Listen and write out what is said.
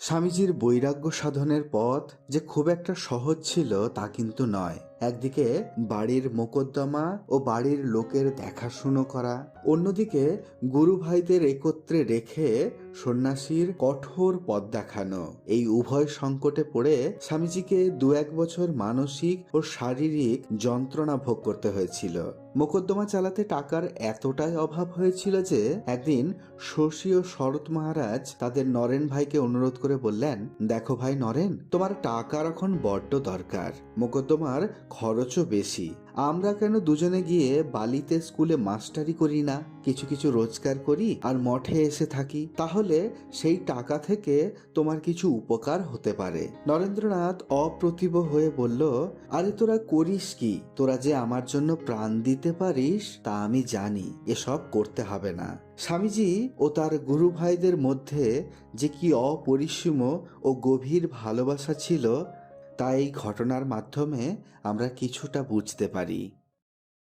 স্বামীজির বৈরাগ্য সাধনের পথ যে খুব একটা সহজ ছিল তা কিন্তু নয়। একদিকে বাড়ির মোকদ্দমা ও বাড়ির লোকের দেখাশুনো করা, অন্যদিকে গুরু ভাইদের একত্রে রেখে সন্ন্যাসীর কঠোর পথ দেখানো। এই উভয় সংকটে পড়ে স্বামীজিকে দু এক বছর মানসিক ও শারীরিক যন্ত্রণা ভোগ করতে হয়েছিল। মোকদ্দমা চালাতে টাকার এতটাই অভাব হয়েছিল যে একদিন শশী ও শরৎ মহারাজ তাদের নরেন ভাইকে অনুরোধ করে বললেন, দেখো ভাই নরেন, তোমার টাকার এখন বড্ড দরকার। মোকদ্দমার খরচও বেশি। আমরা কেন দুজনে গিয়ে বালিতে স্কুলে মাস্টারি করি না? কিছু কিছু রোজগার করি আর মঠে এসে থাকি। তাহলে সেই টাকা থেকে তোমার কিছু উপকার হতে পারে। নরেন্দ্রনাথ অপ্রতিভ হয়ে বলল, আরে তোরা করিস কি? তোরা যে আমার জন্য প্রাণ দিতে পারিস, তা আমি জানি। এসব করতে হবে না। স্বামীজি ও তার গুরু ভাইদের মধ্যে যে কি অপরিসীম ও গভীর ভালোবাসা ছিল তা এই ঘটনার মাধ্যমে আমরা কিছুটা বুঝতে পারি।